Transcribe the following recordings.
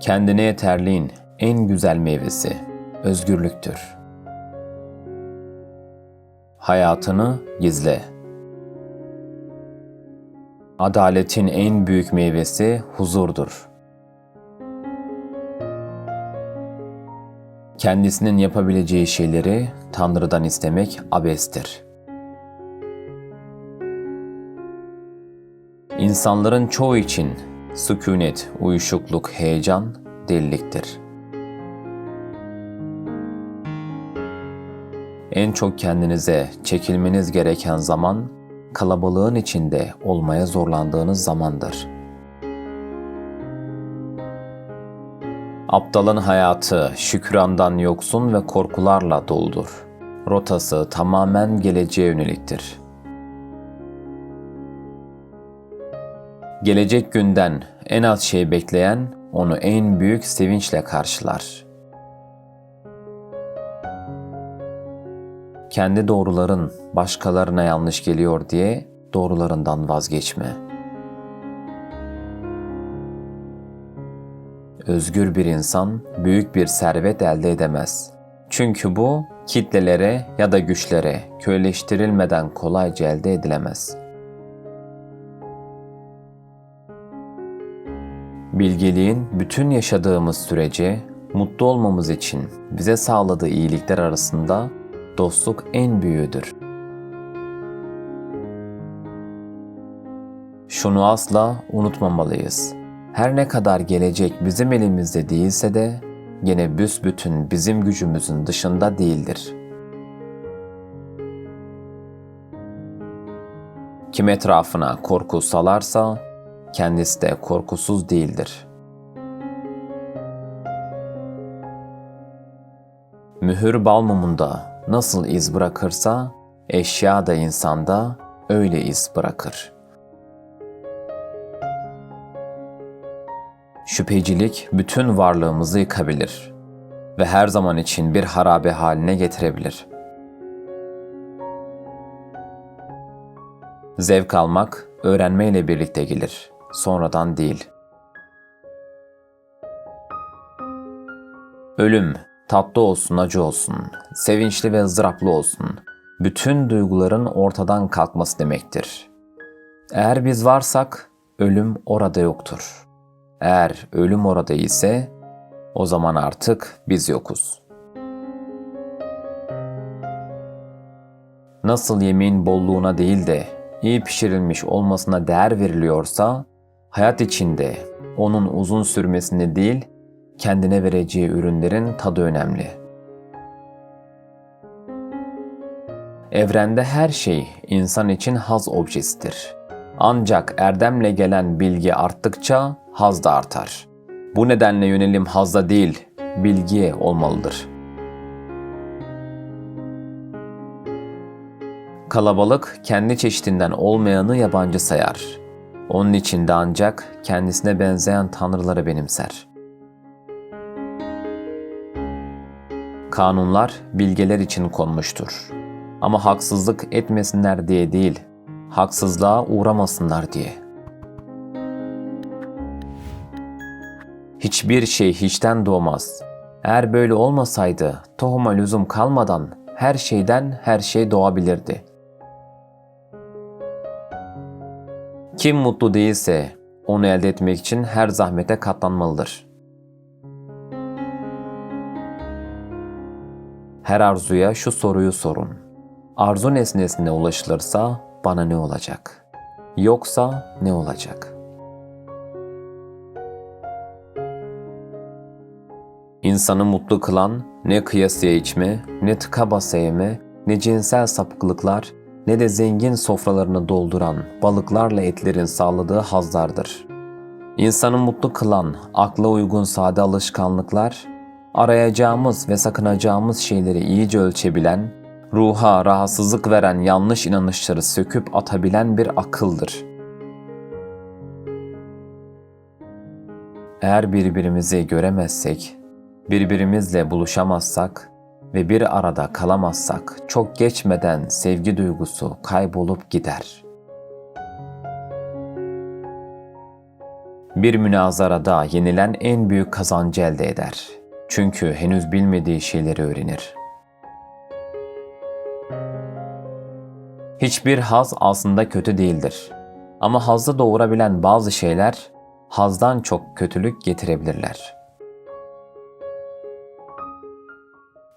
Kendine yeterliğin en güzel meyvesi özgürlüktür. Hayatını gizle. Adaletin en büyük meyvesi huzurdur. Kendisinin yapabileceği şeyleri Tanrı'dan istemek abestir. İnsanların çoğu için sükunet, uyuşukluk, heyecan, deliliktir. En çok kendinize çekilmeniz gereken zaman kalabalığın içinde olmaya zorlandığınız zamandır. Aptalın hayatı şükrandan yoksun ve korkularla doludur. Rotası tamamen geleceğe yöneliktir. Gelecek günden en az şey bekleyen onu en büyük sevinçle karşılar. Kendi doğruların başkalarına yanlış geliyor diye doğrularından vazgeçme. Özgür bir insan büyük bir servet elde edemez. Çünkü bu kitlelere ya da güçlere köleleştirilmeden kolayca elde edilemez.'' Bilgeliğin bütün yaşadığımız sürece mutlu olmamız için bize sağladığı iyilikler arasında dostluk en büyüğüdür. Şunu asla unutmamalıyız. Her ne kadar gelecek bizim elimizde değilse de gene büsbütün bizim gücümüzün dışında değildir. Kim etrafına korku salarsa kendisi de korkusuz değildir. Mühür bal mumunda nasıl iz bırakırsa, eşya da insanda öyle iz bırakır. Şüphecilik bütün varlığımızı yıkabilir ve her zaman için bir harabe haline getirebilir. Zevk almak öğrenmeyle birlikte gelir sonradan değil. Ölüm, tatlı olsun, acı olsun, sevinçli ve ızdıraplı olsun, bütün duyguların ortadan kalkması demektir. Eğer biz varsak, ölüm orada yoktur. Eğer ölüm orada ise, o zaman artık biz yokuz. Nasıl yemeğin bolluğuna değil de iyi pişirilmiş olmasına değer veriliyorsa, Hayat içinde onun uzun sürmesinde değil, kendine vereceği ürünlerin tadı önemli. Evrende her şey insan için haz objesidir. Ancak erdemle gelen bilgi arttıkça haz da artar. Bu nedenle yönelim hazda değil, bilgiye olmalıdır. Kalabalık kendi çeşitinden olmayanı yabancı sayar. Onun için de ancak kendisine benzeyen tanrıları benimser. Kanunlar bilgeler için konmuştur. Ama haksızlık etmesinler diye değil, haksızlığa uğramasınlar diye. Hiçbir şey hiçten doğmaz. Eğer böyle olmasaydı tohuma lüzum kalmadan her şeyden her şey doğabilirdi. Kim mutlu değilse onu elde etmek için her zahmete katlanmalıdır. Her arzuya şu soruyu sorun. Arzu nesnesine ulaşılırsa bana ne olacak? Yoksa ne olacak? İnsanı mutlu kılan ne kıyasıya içme, ne tıka basa yeme, ne cinsel sapıklıklar, ne de zengin sofralarını dolduran balıklarla etlerin sağladığı hazlardır. İnsanı mutlu kılan, akla uygun sade alışkanlıklar, arayacağımız ve sakınacağımız şeyleri iyice ölçebilen, ruha rahatsızlık veren yanlış inanışları söküp atabilen bir akıldır. Eğer birbirimizi göremezsek, birbirimizle buluşamazsak, ve bir arada kalamazsak çok geçmeden sevgi duygusu kaybolup gider. Bir münazarada yenilen en büyük kazancı elde eder. Çünkü henüz bilmediği şeyleri öğrenir. Hiçbir haz aslında kötü değildir. Ama hazzı doğurabilen bazı şeyler hazdan çok kötülük getirebilirler.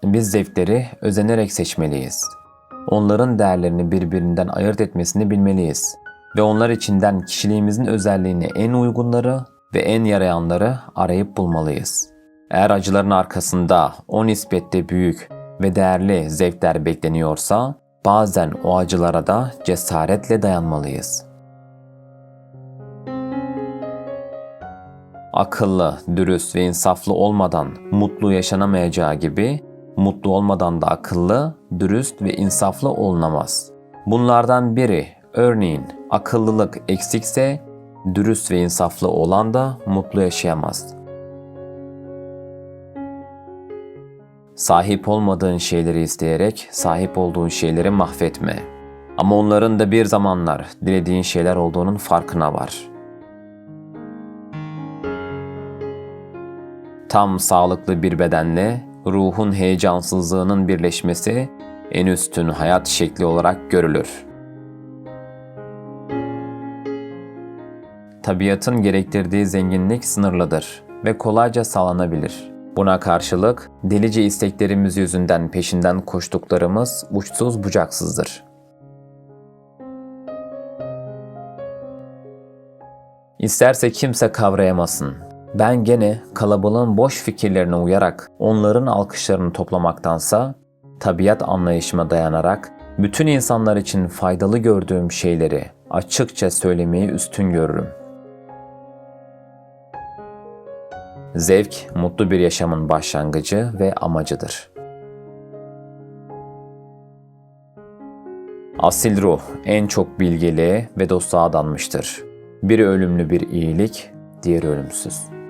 Biz zevkleri özenerek seçmeliyiz. Onların değerlerini birbirinden ayırt etmesini bilmeliyiz ve onlar içinden kişiliğimizin özelliğine en uygunları ve en yarayanları arayıp bulmalıyız. Eğer acıların arkasında o nispette büyük ve değerli zevkler bekleniyorsa bazen o acılara da cesaretle dayanmalıyız. Akıllı, dürüst ve insaflı olmadan mutlu yaşanamayacağı gibi mutlu olmadan da akıllı, dürüst ve insaflı olunamaz. Bunlardan biri örneğin akıllılık eksikse dürüst ve insaflı olan da mutlu yaşayamaz. Sahip olmadığın şeyleri isteyerek sahip olduğun şeyleri mahvetme. Ama onların da bir zamanlar dilediğin şeyler olduğunun farkına var. Tam sağlıklı bir bedenle ruhun heyecansızlığının birleşmesi en üstün hayat şekli olarak görülür. Tabiatın gerektirdiği zenginlik sınırlıdır ve kolayca sağlanabilir. Buna karşılık delice isteklerimiz yüzünden peşinden koştuklarımız uçsuz bucaksızdır. İsterse kimse kavrayamasın. Ben gene kalabalığın boş fikirlerine uyarak onların alkışlarını toplamaktansa tabiat anlayışıma dayanarak bütün insanlar için faydalı gördüğüm şeyleri açıkça söylemeyi üstün görürüm. Zevk, mutlu bir yaşamın başlangıcı ve amacıdır. Asil ruh en çok bilgeliğe ve dostluğa adanmıştır. Biri ölümlü bir iyilik, diğeri ölümsüz.